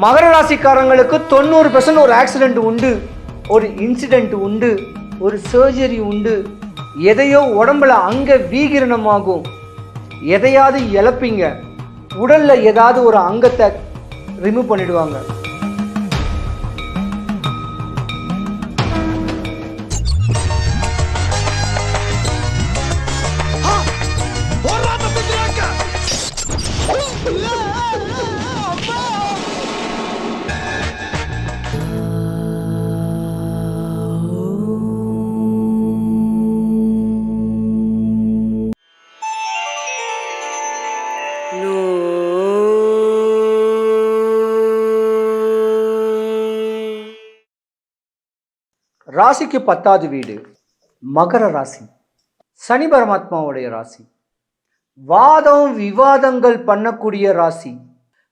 மகர ராசிக்காரங்களுக்கு தொண்ணூறு பெர்சன்ட் ஒரு ஆக்சிடெண்ட் உண்டு ஒரு இன்சிடெண்ட் உண்டு ஒரு சர்ஜரி உண்டு. எதையோ உடம்புல அங்கே வீகிரணமாகும். எதையாவது இழப்பீங்க. உடலில் ஏதாவது ஒரு அங்கத்தை ரிமூவ் பண்ணிடுவாங்க. ராசிக்கு பத்தாவது வீடு மகர ராசி. சனி பரமாத்மாவுடைய ராசி. வாதம் விவாதங்கள் பண்ணக்கூடிய ராசி.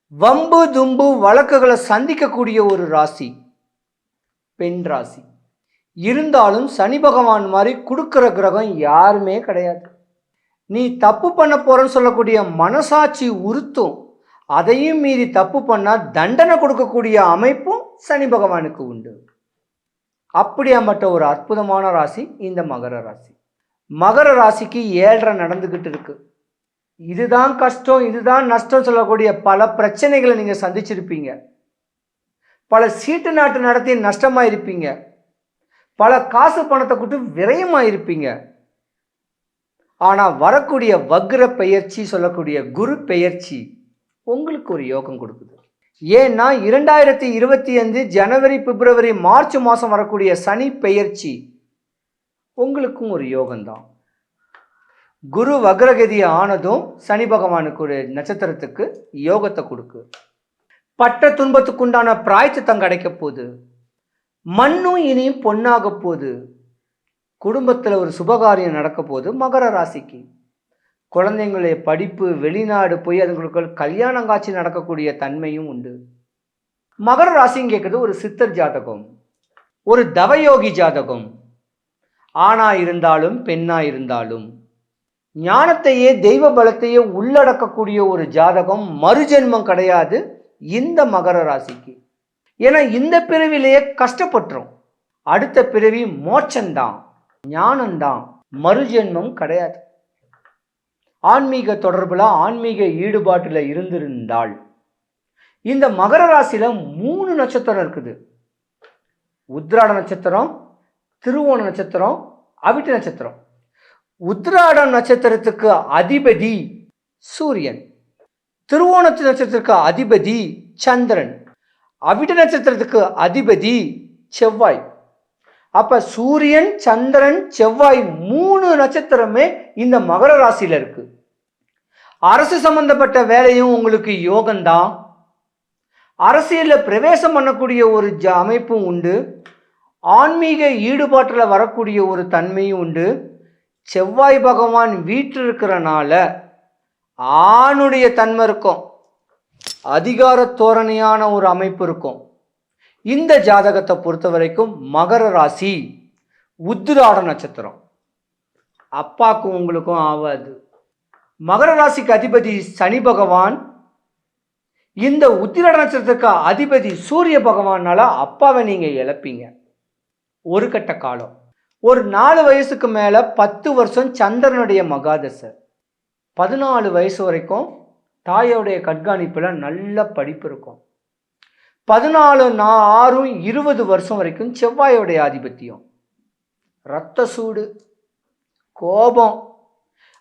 வம்பு தும்பு வழக்குகளை சந்திக்கக்கூடிய ஒரு ராசி. பெண் ராசி. இருந்தாலும் சனி பகவான் மாதிரி கொடுக்குற கிரகம் யாருமே கிடையாது. நீ தப்பு பண்ண போறன்னு சொல்லக்கூடிய மனசாட்சி உறுத்தும். அதையும் மீறி தப்பு பண்ணால் தண்டனை கொடுக்கக்கூடிய அமைப்பும் சனி பகவானுக்கு உண்டு. அப்படியாப்பட்ட ஒரு அற்புதமான ராசி இந்த மகர ராசி. மகர ராசிக்கு ஏழரை நடந்துக்கிட்டு இருக்கு. இதுதான் கஷ்டம் இதுதான் நஷ்டம் சொல்லக்கூடிய பல பிரச்சனைகளை நீங்கள் சந்திச்சிருப்பீங்க. பல சீட்டு நாட்டு நடத்தி நஷ்டமாக இருப்பீங்க பல காசு பணத்தை கொண்டு விரயமாக இருப்பீங்க ஆனால் வரக்கூடிய வக்ர பெயர்ச்சி சொல்லக்கூடிய குரு பெயர்ச்சி உங்களுக்கு ஒரு யோகம் கொடுக்குது. ஏன்னா இரண்டாயிரத்தி இருபத்தி அஞ்சு ஜனவரி பிப்ரவரி மார்ச் மாதம் வரக்கூடிய சனி பெயர்ச்சி உங்களுக்கும் ஒரு யோகம்தான். குரு வக்ரகதி ஆனதும் சனி பகவானுக்கு ஒரு நட்சத்திரத்துக்கு யோகத்தை கொடுக்கு. பட்ட துன்பத்துக்குண்டான பிராய்ச்சித்தம் கிடைக்க போகுது. மண்ணும் இனியும் பொன்னாக போகுது. குடும்பத்தில் ஒரு சுபகாரியம் நடக்க போகுது மகர ராசிக்கு. குழந்தைங்களுடைய படிப்பு வெளிநாடு போய் அதுங்களுக்கு கல்யாணம் காட்சி நடக்கக்கூடிய தன்மையும் உண்டு. மகர ராசின்னு கேட்குறது ஒரு சித்தர் ஜாதகம் ஒரு தவயோகி ஜாதகம். ஆணா இருந்தாலும் பெண்ணா இருந்தாலும் ஞானத்தையே தெய்வ பலத்தையே உள்ளடக்கக்கூடிய ஒரு ஜாதகம் மறுஜென்மம் கிடையாது இந்த மகர ராசிக்கு. ஏன்னா இந்த பிறவிலேயே கஷ்டப்பட்டுரும். அடுத்த பிறவி மோட்சம்தான் ஞானம்தான் மறுஜென்மம் கிடையாது. ஆன்மீக தொடர்பில் ஆன்மீக ஈடுபாட்டில் இருந்திருந்தால் இந்த மகர ராசியில் மூணு நட்சத்திரம் இருக்குது. உத்ராட நட்சத்திரம் திருவோண நட்சத்திரம் அவிட்ட நட்சத்திரம். உத்ராட நட்சத்திரத்துக்கு அதிபதி சூரியன். திருவோணத்து நட்சத்திரத்துக்கு அதிபதி சந்திரன். அவிட்ட நட்சத்திரத்துக்கு அதிபதி செவ்வாய். அப்ப சூரியன் சந்திரன் செவ்வாய் மூணு நட்சத்திரமே இந்த மகர ராசியில இருக்கு. அரசு சம்பந்தப்பட்ட வேலையும் உங்களுக்கு யோகம்தான். அரசியலில் பிரவேசம் பண்ணக்கூடிய ஒரு ஜ அமைப்பும் உண்டு. ஆன்மீக ஈடுபாட்டில் வரக்கூடிய ஒரு தன்மையும் உண்டு. செவ்வாய் பகவான் வீட்டில் இருக்கிறனால ஆணுடைய தன்மை இருக்கும். அதிகார தோரணையான ஒரு அமைப்பு இருக்கும். இந்த ஜாதகத்தை பொறுத்த வரைக்கும் மகர ராசி உத்திராட நட்சத்திரம். அப்பாக்கும் உங்களுக்கும் ஆகாது மகர ராசிக்கு அதிபதி சனி பகவான். இந்த உத்திராட நட்சத்திரத்துக்கு அதிபதி சூரிய பகவானால அப்பாவை நீங்கள் இழப்பீங்க. ஒரு கட்ட காலம். ஒரு நாலு வயசுக்கு மேலே பத்து வருஷம் சந்திரனுடைய மகாதசை. பதினாலு வயசு வரைக்கும் தாயோடைய கண்காணிப்பில் நல்ல படிப்பு இருக்கும். பதினாலு நா ஆறும் இருபது வருஷம் வரைக்கும் செவ்வாயோடைய ஆதிபத்தியம். ரத்த சூடு கோபம்.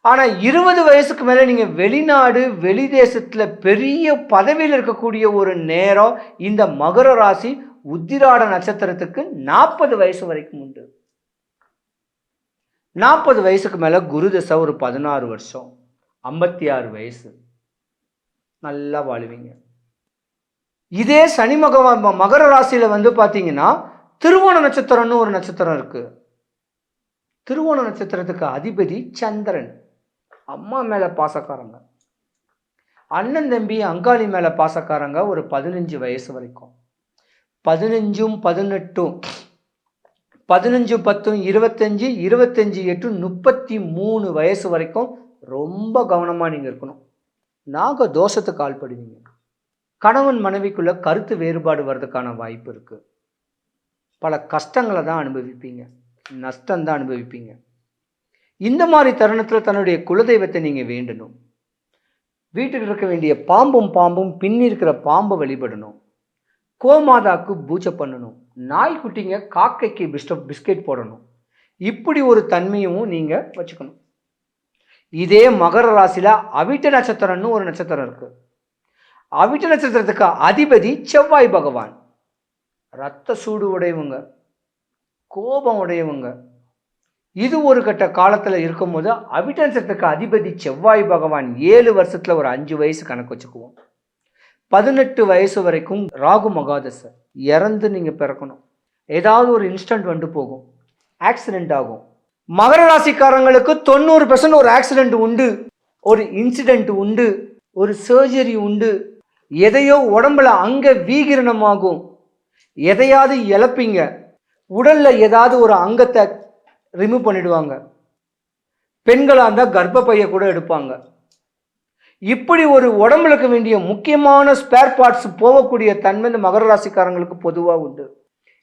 ஆனால் இருபது வயசுக்கு மேலே நீங்கள் வெளிநாடு வெளி தேசத்தில் பெரிய பதவியில் இருக்கக்கூடிய ஒரு நேரம் இந்த மகர ராசி உத்திராட நட்சத்திரத்துக்கு நாற்பது வயசு வரைக்கும் உண்டு. நாற்பது வயசுக்கு மேலே குரு தசை ஒரு பதினாறு வருஷம் ஐம்பத்தி ஆறு வயசு. நல்லா வாழுவீங்க. இதே சனி மகவான் மகர ராசியில் வந்து பார்த்தீங்கன்னா திருவோண நட்சத்திரம்னு ஒரு நட்சத்திரம் இருக்குது திருவோண நட்சத்திரத்துக்கு அதிபதி சந்திரன். அம்மா மேலே பாசக்காரங்க. அண்ணன் தம்பி அங்காளி மேலே பாசக்காரங்க ஒரு பதினஞ்சு வயசு வரைக்கும். பதினஞ்சும் பதினெட்டும் பதினஞ்சு பத்தும் இருபத்தஞ்சு இருபத்தஞ்சு எட்டு முப்பத்தி மூணு வயசு வரைக்கும் ரொம்ப கவனமாக நீங்கள் இருக்கணும். நாக தோஷத்துக்கு ஆள்படுவீங்க. கணவன் மனைவிக்குள்ள கருத்து வேறுபாடு வர்றதுக்கான வாய்ப்பு இருக்கு. பல கஷ்டங்களை தான் அனுபவிப்பீங்க. நஷ்டம் தான் அனுபவிப்பீங்க. இந்த மாதிரி தருணத்தில் தன்னுடைய குலதெய்வத்தை நீங்கள் வேண்டணும். வீட்டுக்கு இருக்க வேண்டிய பாம்பும் பாம்பும் பின்னி இருக்கிற பாம்பை வழிபடணும். கோமாதாக்கு பூஜை பண்ணணும். நாய்க்குட்டிங்க காக்கைக்கு பிஸ்ட பிஸ்கெட் போடணும். இப்படி ஒரு தன்மையும் நீங்கள் வச்சுக்கணும். இதே மகர ராசியில் அவிட்ட நட்சத்திரம்னு ஒரு நட்சத்திரம் இருக்குது அவிட்ட நட்சத்திரத்துக்கு அதிபதி செவ்வாய் பகவான். ரத்த சூடு உடையவங்க கோபம் உடையவங்க. இது ஒரு கட்ட காலத்தில் இருக்கும்போது அவிட்ட நட்சத்திரத்துக்கு அதிபதி செவ்வாய் பகவான் ஏழு வருஷத்தில் ஒரு அஞ்சு வயசு கணக்கு வச்சுக்குவோம். பதினெட்டு வயசு வரைக்கும் ராகு மகாதசை. இறந்து நீங்கள் பிறக்கணும். ஏதாவது ஒரு இன்ஸ்டன்ட் வந்து போகும். ஆக்சிடென்ட் ஆகும். மகர ராசிக்காரங்களுக்கு தொண்ணூறு பெர்சன்ட் ஒரு ஆக்சிடென்ட் உண்டு. ஒரு இன்சிடென்ட் உண்டு. ஒரு சர்ஜரி உண்டு. எதையோ உடம்புல அங்க வீகிரணமாகும். எதையாவது இழப்பீங்க. உடல்ல ஏதாவது ஒரு அங்கத்தை ரிமூவ் பண்ணிடுவாங்க. பெண்களாக இருந்தால் கர்ப்பப்பையை கூட எடுப்பாங்க. இப்படி ஒரு உடம்புக்கு வேண்டிய முக்கியமான ஸ்பேர் பார்ட்ஸ் போகக்கூடிய தன்மை இந்த மகர ராசிக்காரங்களுக்கு பொதுவாக உண்டு.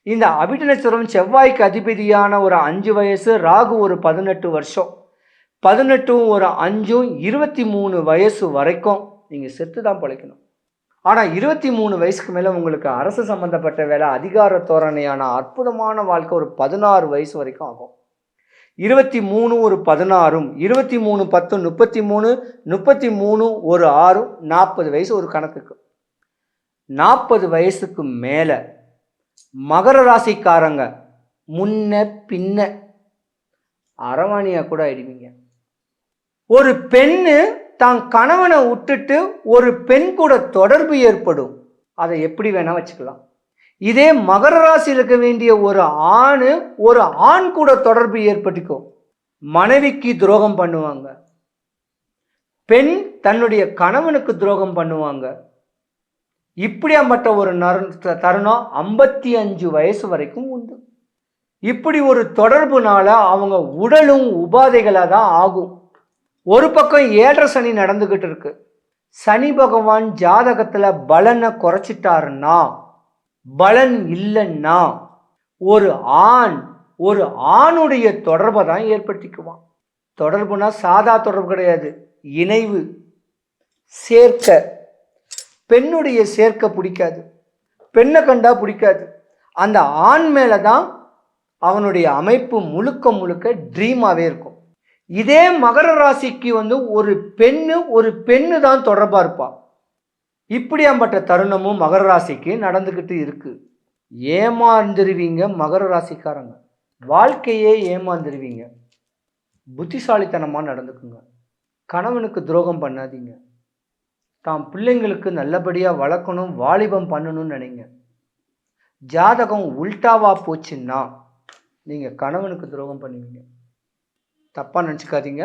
இந்த அபிட்ட நட்சத்திரம் செவ்வாய்க்கு அதிபதியான ஒரு அஞ்சு வயசு ராகு ஒரு பதினெட்டு வருஷம். பதினெட்டும் ஒரு அஞ்சும் இருபத்தி மூணு வயசு வரைக்கும் நீங்கள் செத்து தான் பழைக்கணும். ஆனால் இருபத்தி மூணு வயசுக்கு மேலே உங்களுக்கு அரசு சம்மந்தப்பட்ட வேலை அதிகார தோரணையான அற்புதமான வாழ்க்கை ஒரு பதினாறு வயசு வரைக்கும் ஆகும். இருபத்தி மூணு ஒரு பதினாறும் இருபத்தி மூணு பத்து முப்பத்தி மூணு முப்பத்தி மூணு ஒரு ஆறும் நாற்பது வயசு ஒரு கணக்குக்கு. நாற்பது வயசுக்கு மேலே மகர ராசிக்காரங்க முன்ன பின்ன அரவாணியாக கூட ஆயிடுவீங்க. ஒரு பெண்ணு தான் கணவனை விட்டுட்டு ஒரு பெண் கூட தொடர்பு ஏற்படும். அதை எப்படி வேணா வச்சுக்கலாம். இதே மகர ராசி இருக்க வேண்டிய ஒரு ஆண் ஒரு ஆண் கூட தொடர்பு ஏற்பட்டுக்கும் மனைவிக்கு துரோகம் பண்ணுவாங்க. பெண் தன்னுடைய கணவனுக்கு துரோகம் பண்ணுவாங்க. இப்படியாப்பட்ட ஒரு நரு தருணம் ஐம்பத்தி அஞ்சு வயசு வரைக்கும் உண்டு. இப்படி ஒரு தொடர்புனால அவங்க உடலும் உபாதைகளாக தான் ஆகும். ஒரு பக்கம் ஏழரை சனி நடந்துக்கிட்டு இருக்கு. சனி பகவான் ஜாதகத்தில் பலனை குறைச்சிட்டாருன்னா பலன் இல்லைன்னா ஒரு ஆண் ஒரு ஆணுடைய தொடர்பை தான் ஏற்படுத்திக்குவான். தொடர்புனா சாதா தொடர்பு கிடையாது இணைவு சேர்க்க. பெண்ணுடைய சேர்க்க பிடிக்காது பெண்ணை கண்டா பிடிக்காது. அந்த ஆண் மேலே தான் அவனுடைய அமைப்பு முழுக்க முழுக்க ட்ரீமாகவே இருக்கும். இதே மகர ராசிக்கு வந்து ஒரு பெண்ணு ஒரு பெண்ணு தான் தொடர்பாக இருப்பா. இப்படியாம்பட்ட தருணமும் மகர ராசிக்கு நடந்துக்கிட்டு இருக்கு. ஏமாந்துருவீங்க மகர ராசிக்காரங்க. வாழ்க்கையே ஏமாந்துருவீங்க. புத்திசாலித்தனமாக நடந்துக்குங்க. கணவனுக்கு துரோகம் பண்ணாதீங்க. தாம் பிள்ளைங்களுக்கு நல்லபடியாக வளர்க்கணும் வாலிபம் பண்ணணும்னு நினைங்க. ஜாதகம் உல்டாவாக போச்சுன்னா நீங்கள் கணவனுக்கு துரோகம் பண்ணுவீங்க. தப்பாக நினச்சிக்காதீங்க.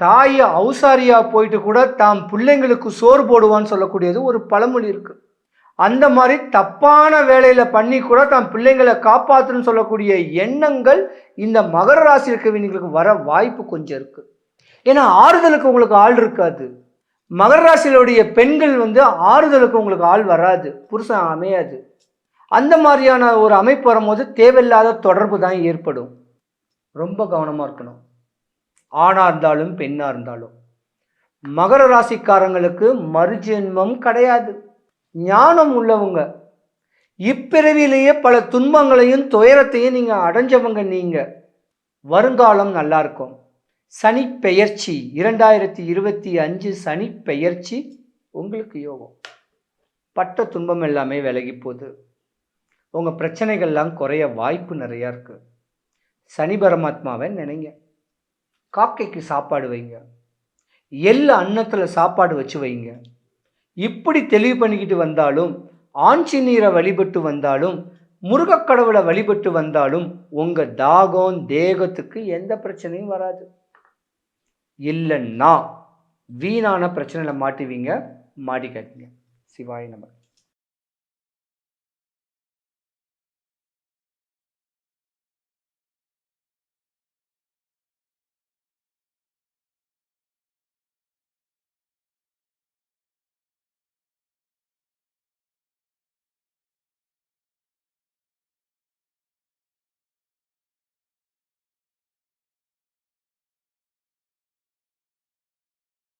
தாய் அவுசாரியா போயிட்டு கூட தாம் பிள்ளைங்களுக்கு சோறு போடுவான்னு சொல்லக்கூடியது ஒரு பழமொழி இருக்கு. அந்த மாதிரி தப்பான வேலையில் பண்ணி கூட தாம் பிள்ளைங்களை காப்பாற்றுன்னு சொல்லக்கூடிய எண்ணங்கள் இந்த மகர ராசி இருக்கவங்களுக்கு வர வாய்ப்பு கொஞ்சம் இருக்குது ஏன்னா ஆறுதலுக்கு உங்களுக்கு ஆள் இருக்காது. மகர ராசியிலுடைய பெண்கள் வந்து ஆறுதலுக்கு உங்களுக்கு ஆள் வராது. புருஷன் அமையாது. அந்த மாதிரியான ஒரு அமைப்பு வரும்போது தேவையில்லாத தொடர்பு தான் ஏற்படும். ரொம்ப கவனமாக இருக்கணும். ஆணாக இருந்தாலும் பெண்ணாக இருந்தாலும். மகர ராசிக்காரங்களுக்கு மறுஜென்மம் கிடையாது. ஞானம் உள்ளவங்க. இப்பிறவிலேயே பல துன்பங்களையும் துயரத்தையும் நீங்கள் அடைஞ்சவங்க நீங்கள் வருங்காலம் நல்லா இருக்கும். சனி பெயர்ச்சி இரண்டாயிரத்தி இருபத்தி அஞ்சு சனி பெயர்ச்சி உங்களுக்கு யோகம். பட்ட துன்பம் எல்லாமே விலகி போகுது. உங்கள் பிரச்சனைகள்லாம் குறைய வாய்ப்பு நிறையா இருக்குது சனி பரமாத்மாவை நினைங்க. காக்கைக்கு சாப்பாடு வைங்க. எல்லா அன்னத்தில் சாப்பாடு வச்சு வைங்க. இப்படி தெளிவு பண்ணிக்கிட்டு வந்தாலும் ஆஞ்சி நீரை வழிபட்டு வந்தாலும் முருகக்கடவுளை வழிபட்டு வந்தாலும் உங்கள் தாகம் தேகத்துக்கு எந்த பிரச்சனையும் வராது. இல்லைன்னா வீணான பிரச்சனையில் மாட்டுவீங்க மாட்டிக்காதீங்க. சிவாய நம்ம